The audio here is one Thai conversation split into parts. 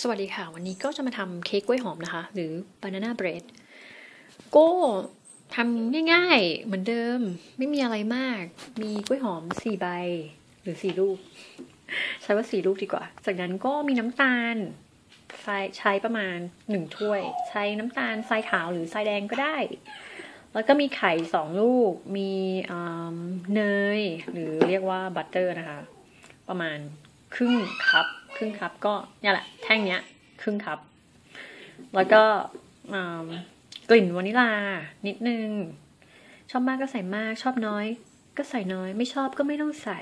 สวัสดีค่ะ วันนี้ก็จะมาทำเค้กกล้วยหอมนะคะ หรือ banana bread ก็ทำง่ายๆ เหมือนเดิม ไม่มีอะไรมาก มีกล้วยหอมสี่ใบ หรือสี่ลูก ใช้ว่าสี่ลูกดีกว่า จากนั้นก็มีน้ำตาลใช้ใช้ประมาณหนึ่งถ้วย ใช้น้ำตาลทรายขาวหรือทรายแดงก็ได้ แล้วก็มีไข่สองลูก มีเนย หรือเรียกว่าบัตเตอร์นะคะ ประมาณครึ่งคัพ ครึ่งคัพก็เนี่ยแหละแท่งเนี้ยครึ่งคัพแล้วก็กลิ่นวานิลานิดนึง ชอบมากก็ใส่มาก ชอบน้อย ก็ใส่น้อย ไม่ชอบก็ไม่ต้องใส่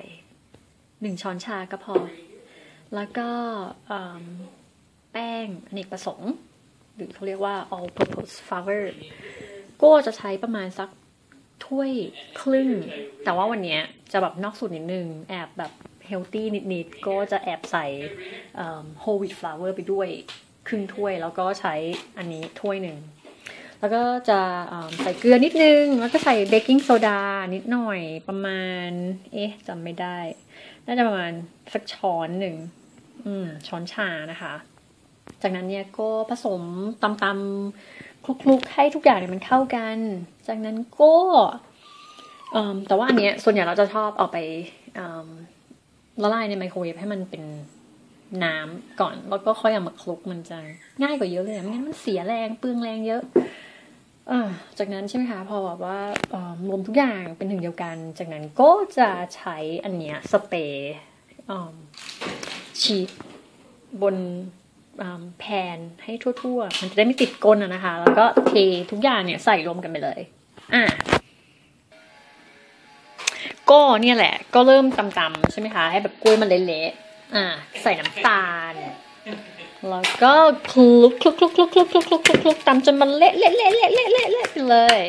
หนึ่งช้อนชาก็พอ แล้วก็แป้งอเนกประสงค์ หรือเขาเรียกว่า all purpose flour ก็จะใช้ประมาณสักถ้วยครึ่ง แต่ว่าวันนี้จะแบบนอกสูตรนิดนึง แอบแบบ ฮลตี้นิดๆ ก็จะแอบใส่โฮลวีตฟลาวเวอร์ไปด้วยครึ่งถ้วยแล้วก็ใช้อันนี้ถ้วยหนึ่ง แล้วก็จะใส่เกลือนิดนึง แล้วก็ใส่เบกกิ้งโซดานิดหน่อยประมาณ เอ๊ะจำไม่ได้ น่าจะประมาณสักช้อนหนึ่งอืมช้อนชานะคะ จากนั้นเนี่ยก็ผสมตำตำคลุกๆ ให้ทุกอย่างเนี่ยมันเข้ากัน จากนั้นก็แต่ว่าอันเนี้ยส่วนใหญ่เราจะชอบเอาไป ละลายในไมโครเวฟให้มันเป็นน้ำก่อน แล้วก็ค่อยเอามาคลุกมันจะง่ายกว่าเยอะเลยไม่งั้นมันเสียแรงเปลืองแรงเยอะอจากนั้นใช่ไหมคะ พอแบบว่ารวมทุกอย่างเป็นหนึ่งเดียวกัน จากนั้นก็จะใช้อันเนี้ยสเปรย์ฉีดบนแผ่นให้ทั่ว ๆ มันจะได้ไม่ติดก้นนะคะ แล้วก็เททุกอย่างเนี่ยใส่รวมกันไปเลย อะ ก็เนี่ยแหละ ก็เริ่มตำๆใช่ไหมคะ ให้แบบกล้วยมันเละๆอ่า ใส่น้ำตาล แล้วก็คลุกคลุกคลุกคลุกคลุกคลุกคลุกคลุกคลุกตำจนมันเละเละเละเละเละเละเละไปเลย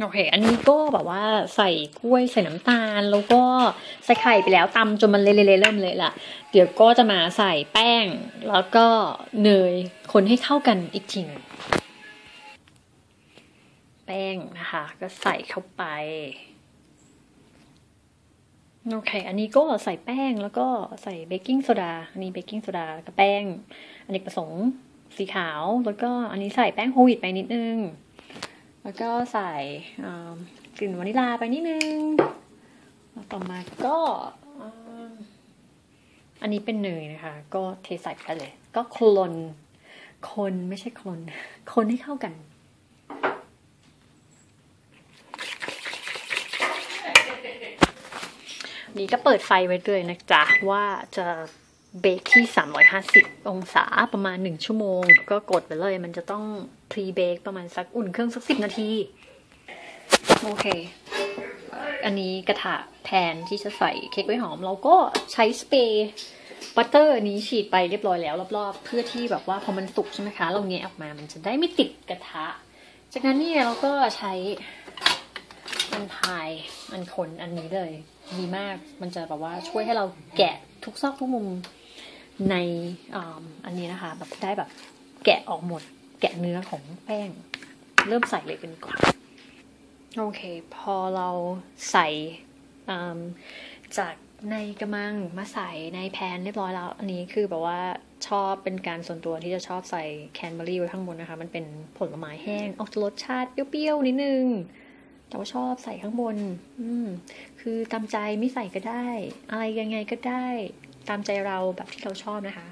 โอเค อันนี้ก็แบบว่าใส่กล้วยใส่น้ำตาล แล้วก็ใส่ไข่ไปแล้วตำจนมันเละเละเริ่มเลยละเดี๋ยวก็จะมาใส่แป้ง แล้วก็เนยคนให้เข้ากันอีกทีนึง แป้งนะคะ ก็ใส่เข้าไปโอเค อันนี้ก็ใส่แป้งแล้วก็ใส่เบกกิ้งโซดา อันนี้เบกกิ้งโซดากับแป้งอันนี้ผสมสีขาว แล้วก็อันนี้ใส่แป้งโฮวิตไปนิดนึง แล้วก็ใส่กลิ่นวานิลาไปนิดนึงแล้วต่อมาก็อันนี้เป็นเนยนะคะ ก็เทใส่ไปเลย ก็คนคนไม่ใช่คนคนให้เข้ากัน นี้ก็เปิดไฟไว้เลยนะจ๊ะ ว่าจะเบคที่ 350 องศาประมาณ 1 ชั่วโมง ก็กดไปเลย มันจะต้องพรีเบคประมาณสักอุ่นเครื่องสัก 10 นาที โอเค อันนี้กระถาแทนที่จะใส่เค้กไว้หอม เราก็ใช้สเปรย์บัตเตอร์นี้ฉีดไปเรียบร้อยแล้วรอบๆ เพื่อที่แบบว่าพอมันสุกใช่ไหมคะ เราเงยออกมามันจะได้ไม่ติดกระทะ จากนั้นนี่เราก็ใช้อันพายอันคนอันนี้เลย ดีมาก มันจะแบบว่าช่วยให้เราแกะทุกซอกทุกมุมในอันนี้นะคะแบบได้แบบแกะออกหมด แกะเนื้อของแป้ง เริ่มใส่เลยเป็นก่อนโอเค พอเราใส่จากในกระมังมาใส่ในแพนเรียบร้อยแล้ว อันนี้คือแบบว่าชอบเป็นการส่วนตัวที่จะชอบใส่แคนเบอรี่ไว้ข้างบนนะคะ มันเป็นผลไม้แห้ง ออกรสชาติเปรี้ยวๆนิดนึง แต่ว่าชอบใส่ข้างบน อืม คือตามใจไม่ใส่ก็ได้ อะไรยังไงก็ได้ ตามใจเราแบบที่เราชอบนะคะ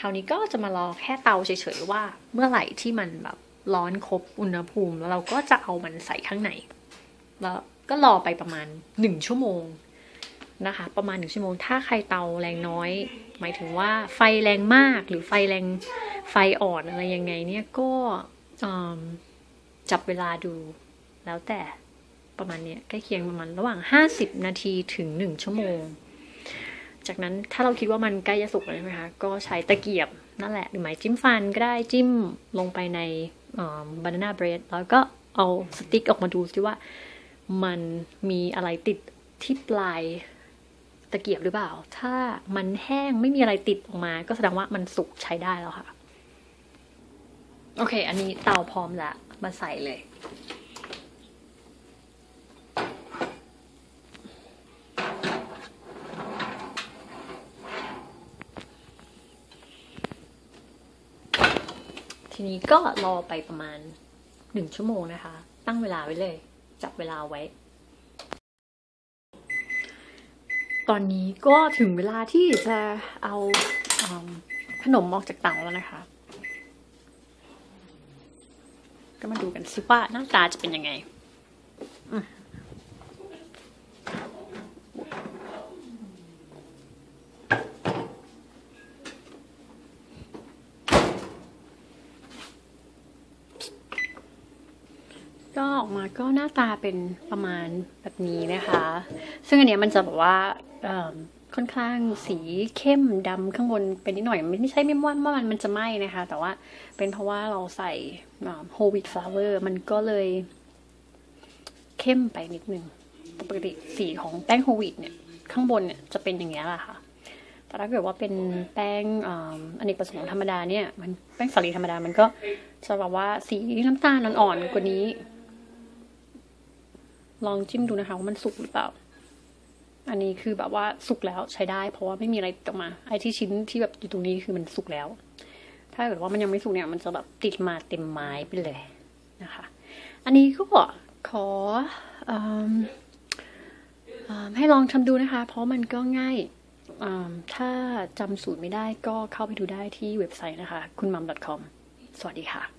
คราวนี้ก็จะมารอแค่เตาเฉยๆว่า เมื่อไหร่ที่มันแบบร้อนครบอุณหภูมิ แล้วเราก็จะเอามันใส่ข้างในแล้วก็รอไปประมาณหนึ่งชั่วโมงนะคะ ประมาณหนึ่งชั่วโมง ถ้าใครเตาแรงน้อย หมายถึงว่าไฟแรงมากหรือไฟแรงไฟอ่อนอะไรยังไงเนี่ยก็จับเวลาดูแล้วแต่ ประมาณนี้ใกล้เคียงประมาณระหว่าง 50 นาทีถึง 1 ชั่วโมง จากนั้นถ้าเราคิดว่ามันใกล้จะสุกแล้วใช่ไหมคะก็ใช้ตะเกียบนั่นแหละหรือไม้จิ้มฟันก็ได้จิ้มลงไปในบานาน่าเบรดแล้วก็เอาสติ๊กออกมาดูซิว่ามันมีอะไรติดที่ปลายตะเกียบหรือเปล่า ถ้ามันแห้งไม่มีอะไรติดออกมา ก็แสดงว่ามันสุกใช้ได้แล้วค่ะ โอเค อันนี้เตาพร้อมล้วมาใส่เลย ทีนี้ก็รอไปประมาณหนึ่งชั่วโมงนะคะ ตั้งเวลาไว้เลย จับเวลาไว้ ตอนนี้ก็ถึงเวลาที่จะเอาอืมขนมออกจากเตาแล้วนะคะ ก็มาดูกันสิว่าหน้าตาจะเป็นยังไง อืม ก็ออกมาก็หน้าตาเป็นประมาณแบบนี้นะคะ ซึ่งอันเนี้ยมันจะแบบว่าค่อนข้างสีเข้มดำข้างบนเป็นนิดหน่อยไม่ใช่ไม่ว่าว่ามันมันจะไหม้นะคะ แต่ว่าเป็นเพราะว่าเราใส่โฮวิตฟลาเวอร์มันก็เลยเข้มไปนิดนึงปกติสีของแป้งโฮวิตเนี่ยข้างบนเนี่ยจะเป็นอย่างนี้ยแหละค่ะแต่ถ้าเกิดว่าเป็นแป้งอ่าอเนกประสงค์ธรรมดาเนี่ยมันแป้งสาลีธรรมดามันก็จะแบบว่าสีน้ำตาลอ่อนๆกว่านี้ ลองจิ้มดูนะคะว่ามันสุกหรือเปล่า อันนี้คือแบบว่าสุกแล้วใช้ได้ เพราะว่าไม่มีอะไรติดออกมา ไอ้ที่ชิ้นที่แบบอยู่ตรงนี้คือมันสุกแล้ว ถ้าเกิดว่ามันยังไม่สุกเนี่ย มันจะแบบติดมาเต็มไม้ไปเลยนะคะ อันนี้ก็ขออให้ลองทำดูนะคะ เพราะมันก็ง่ายถ้าจำสูตรไม่ได้ก็เข้าไปดูได้ที่เว็บไซต์นะคะ คุณมัม .com สวัสดีค่ะ